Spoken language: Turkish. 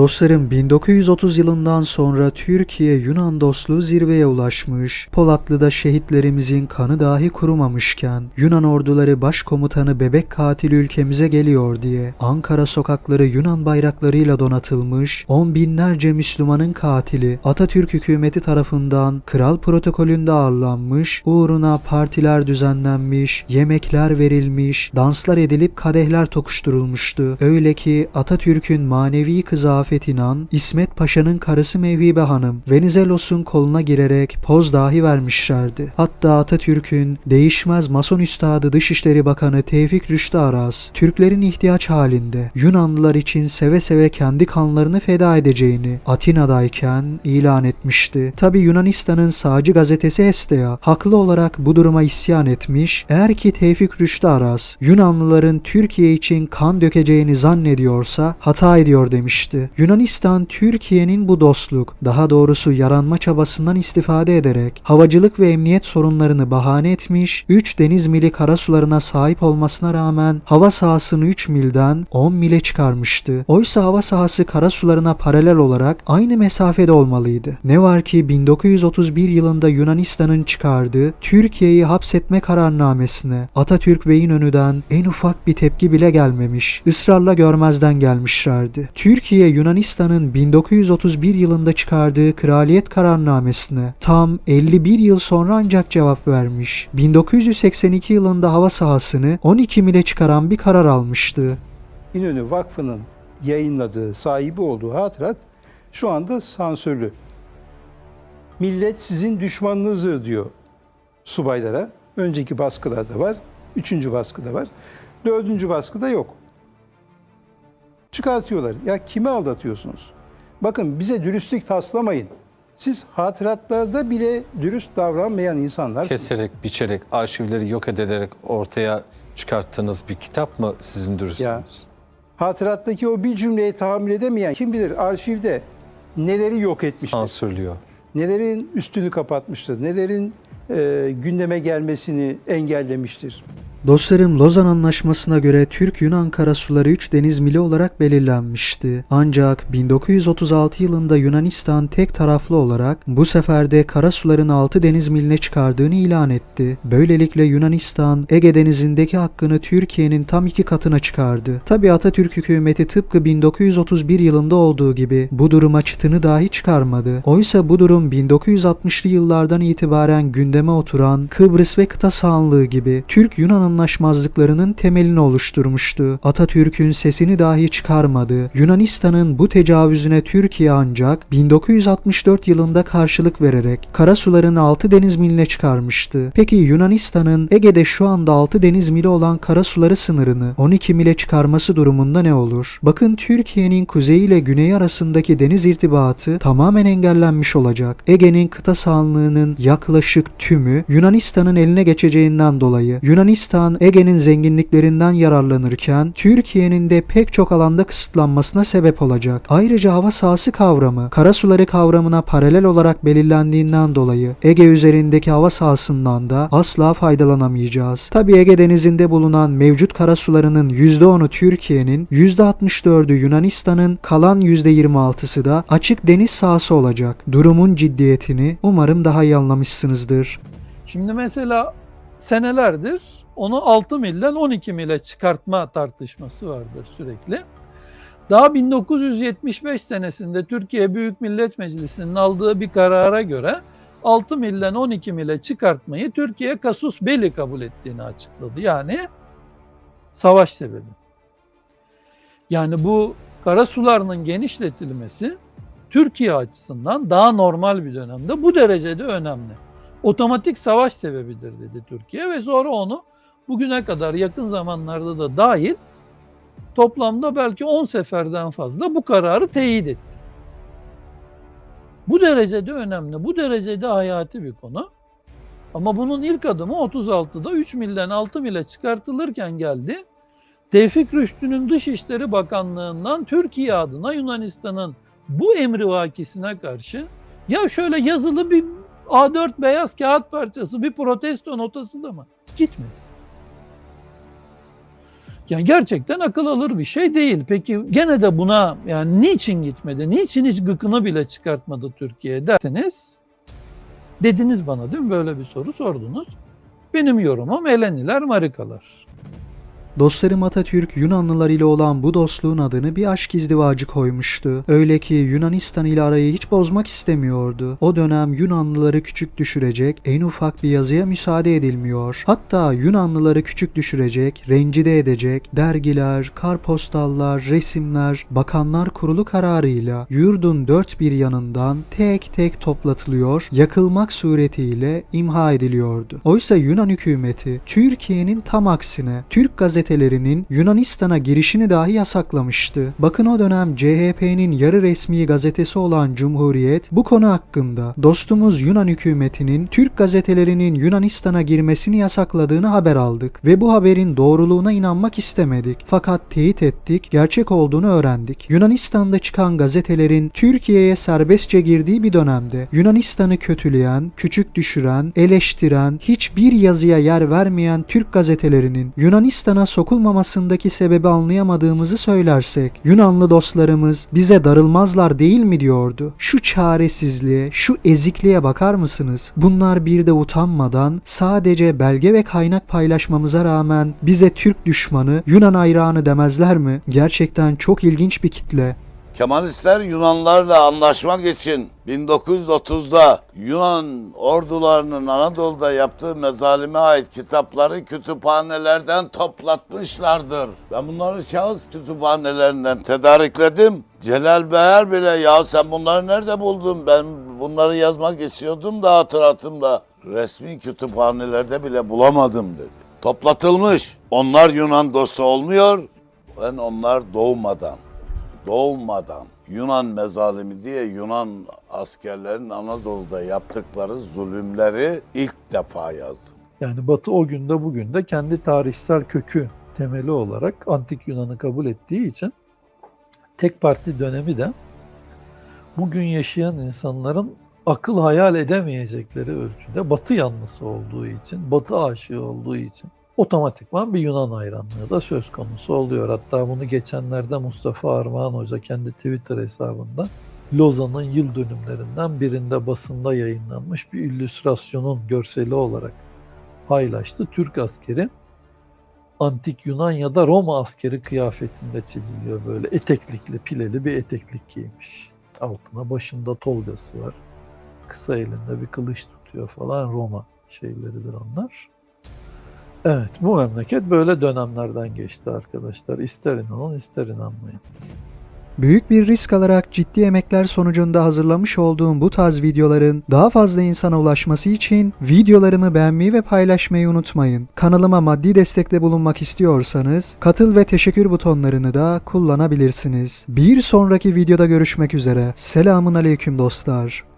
Dostlarım 1930 yılından sonra Türkiye-Yunan dostluğu zirveye ulaşmış. Polatlı'da şehitlerimizin kanı dahi kurumamışken Yunan orduları başkomutanı bebek katili ülkemize geliyor diye Ankara sokakları Yunan bayraklarıyla donatılmış, on binlerce Müslümanın katili Atatürk hükümeti tarafından kral protokolünde ağırlanmış, uğruna partiler düzenlenmiş, yemekler verilmiş, danslar edilip kadehler tokuşturulmuştu. Öyle ki Atatürk'ün manevi kızı Afet İnan, İsmet Paşa'nın karısı Mevhibe Hanım, Venizelos'un koluna girerek poz dahi vermişlerdi. Hatta Atatürk'ün değişmez mason üstadı Dışişleri Bakanı Tevfik Rüştü Aras, Türklerin ihtiyaç halinde Yunanlılar için seve seve kendi kanlarını feda edeceğini Atina'dayken ilan etmişti. Tabi Yunanistan'ın sağcı gazetesi Estea haklı olarak bu duruma isyan etmiş. Eğer ki Tevfik Rüştü Aras Yunanlıların Türkiye için kan dökeceğini zannediyorsa hata ediyor demişti. Yunanistan Türkiye'nin bu dostluk, daha doğrusu yaranma çabasından istifade ederek havacılık ve emniyet sorunlarını bahane etmiş, 3 deniz mili karasularına sahip olmasına rağmen hava sahasını 3 milden 10 mile çıkarmıştı. Oysa hava sahası karasularına paralel olarak aynı mesafede olmalıydı. Ne var ki 1931 yılında Yunanistan'ın çıkardığı Türkiye'yi hapsetme kararnamesine Atatürk ve İnönü'den en ufak bir tepki bile gelmemiş. Israrla görmezden gelmişlerdi. Türkiye Yunanistan'ın 1931 yılında çıkardığı kraliyet kararnamesine tam 51 yıl sonra ancak cevap vermiş. 1982 yılında hava sahasını 12 mile çıkaran bir karar almıştı. İnönü Vakfı'nın yayınladığı, sahibi olduğu hatırat şu anda sansürlü. Millet sizin düşmanınızdır diyor subaylara. Önceki baskılarda var, üçüncü baskıda var, dördüncü baskıda yok. Çıkartıyorlar. Ya kimi aldatıyorsunuz? Bakın bize dürüstlük taslamayın. Siz hatıratlarda bile dürüst davranmayan insanlar. Keserek, biçerek, arşivleri yok ederek ortaya çıkarttığınız bir kitap mı sizin dürüstlüğünüz? Ya. Hatırattaki o bir cümleyi tahammül edemeyen kim bilir arşivde neleri yok etmiştir. Sansürlüyor. nelerin üstünü kapatmıştır, nelerin e, gündeme gelmesini engellemiştir. Dostlarım Lozan Anlaşması'na göre Türk-Yunan karasuları 3 deniz mili olarak belirlenmişti. Ancak 1936 yılında Yunanistan tek taraflı olarak bu sefer de karasuların 6 deniz miline çıkardığını ilan etti. Böylelikle Yunanistan Ege Denizi'ndeki hakkını Türkiye'nin tam iki katına çıkardı. Tabi Atatürk hükümeti tıpkı 1931 yılında olduğu gibi bu duruma çıtını dahi çıkarmadı. Oysa bu durum 1960'lı yıllardan itibaren gündeme oturan Kıbrıs ve kıta sahanlığı gibi Türk-Yunan anlaşmazlıklarının temelini oluşturmuştu. Atatürk'ün sesini dahi çıkarmadı. Yunanistan'ın bu tecavüzüne Türkiye ancak 1964 yılında karşılık vererek karasuların 6 deniz miline çıkarmıştı. Peki Yunanistan'ın Ege'de şu anda 6 deniz mili olan karasuları sınırını 12 mile çıkarması durumunda ne olur? Bakın Türkiye'nin kuzeyi ile güneyi arasındaki deniz irtibatı tamamen engellenmiş olacak. Ege'nin kıta sahanlığının yaklaşık tümü Yunanistan'ın eline geçeceğinden dolayı Yunanistan Ege'nin zenginliklerinden yararlanırken Türkiye'nin de pek çok alanda kısıtlanmasına sebep olacak. Ayrıca hava sahası kavramı karasuları kavramına paralel olarak belirlendiğinden dolayı Ege üzerindeki hava sahasından da asla faydalanamayacağız. Tabi Ege denizinde bulunan mevcut karasularının %10'u Türkiye'nin, %64'ü Yunanistan'ın, kalan %26'sı da açık deniz sahası olacak. Durumun ciddiyetini umarım daha iyi anlamışsınızdır. Şimdi mesela senelerdir onu 6 milden 12 mile çıkartma tartışması vardır sürekli. Daha 1975 senesinde Türkiye Büyük Millet Meclisi'nin aldığı bir karara göre 6 milden 12 mile çıkartmayı Türkiye kasus belli kabul ettiğini açıkladı. Yani savaş sebebi. Yani bu karasularının genişletilmesi Türkiye açısından daha normal bir dönemde bu derecede önemli. Otomatik savaş sebebidir dedi Türkiye ve sonra onu bugüne kadar yakın zamanlarda da dahil toplamda belki 10 seferden fazla bu kararı teyit etti. Bu derecede önemli, bu derecede hayati bir konu. Ama bunun ilk adımı 36'da 3 milden 6 mile çıkartılırken geldi. Tevfik Rüştü'nün Dışişleri Bakanlığı'ndan Türkiye adına Yunanistan'ın bu emrivakisine karşı ya şöyle yazılı bir A4 beyaz kağıt parçası bir protesto notası da mı? Gitmedi. Yani gerçekten akıl alır bir şey değil. Peki gene de buna yani niçin gitmedi? Niçin hiç gıkını bile çıkartmadı Türkiye derseniz dediniz bana değil mi? Böyle bir soru sordunuz. Benim yorumum Eleniler, Marikalar. Dostlarım Atatürk Yunanlılar ile olan bu dostluğun adını bir aşk izdivacı koymuştu. Öyle ki Yunanistan ile arayı hiç bozmak istemiyordu. O dönem Yunanlıları küçük düşürecek en ufak bir yazıya müsaade edilmiyor. Hatta Yunanlıları küçük düşürecek, rencide edecek dergiler, karpostallar, resimler, bakanlar kurulu kararıyla yurdun dört bir yanından tek tek toplatılıyor, yakılmak suretiyle imha ediliyordu. Oysa Yunan hükümeti Türkiye'nin tam aksine Türk gazetelerinin Yunanistan'a girişini dahi yasaklamıştı. Bakın o dönem CHP'nin yarı resmi gazetesi olan Cumhuriyet bu konu hakkında dostumuz Yunan hükümetinin Türk gazetelerinin Yunanistan'a girmesini yasakladığını haber aldık ve bu haberin doğruluğuna inanmak istemedik. Fakat teyit ettik, gerçek olduğunu öğrendik. Yunanistan'da çıkan gazetelerin Türkiye'ye serbestçe girdiği bir dönemde Yunanistan'ı kötüleyen, küçük düşüren, eleştiren, hiçbir yazıya yer vermeyen Türk gazetelerinin Yunanistan'a sokulmamasındaki sebebi anlayamadığımızı söylersek, Yunanlı dostlarımız bize darılmazlar değil mi diyordu. Şu çaresizliğe, şu ezikliğe bakar mısınız? Bunlar bir de utanmadan sadece belge ve kaynak paylaşmamıza rağmen bize Türk düşmanı, Yunan hayranı demezler mi? Gerçekten çok ilginç bir kitle. Kemalistler Yunanlarla anlaşmak için 1930'da Yunan ordularının Anadolu'da yaptığı mezalime ait kitapları kütüphanelerden toplatmışlardır. Ben bunları şahıs kütüphanelerinden tedarikledim. Celal Beyer bile ya sen bunları nerede buldun? Ben bunları yazmak istiyordum da hatıratımda. Resmi kütüphanelerde bile bulamadım dedi. Toplatılmış. Onlar Yunan dostu olmuyor. Ben onlar doğmadan doğmadan Yunan mezalimi diye Yunan askerlerin Anadolu'da yaptıkları zulümleri ilk defa yazdım. Yani Batı o günde bugün de kendi tarihsel kökü temeli olarak antik Yunan'ı kabul ettiği için tek parti dönemi de bugün yaşayan insanların akıl hayal edemeyecekleri ölçüde Batı yanlısı olduğu için, Batı aşığı olduğu için otomatikman bir Yunan hayranlığı da söz konusu oluyor. Hatta bunu geçenlerde Mustafa Armağan Hoca kendi Twitter hesabında Lozan'ın yıl dönümlerinden birinde basında yayınlanmış bir illüstrasyonun görseli olarak paylaştı. Türk askeri antik Yunan ya da Roma askeri kıyafetinde çiziliyor böyle eteklikli pileli bir eteklik giymiş. Altına başında tolgası var. Kısa elinde bir kılıç tutuyor falan Roma şeyleridir onlar. Evet bu memleket böyle dönemlerden geçti arkadaşlar. İster inanın ister inanmayın. Büyük bir risk alarak ciddi emekler sonucunda hazırlamış olduğum bu tarz videoların daha fazla insana ulaşması için videolarımı beğenmeyi ve paylaşmayı unutmayın. Kanalıma maddi destekte bulunmak istiyorsanız katıl ve teşekkür butonlarını da kullanabilirsiniz. Bir sonraki videoda görüşmek üzere. Selamun aleyküm dostlar.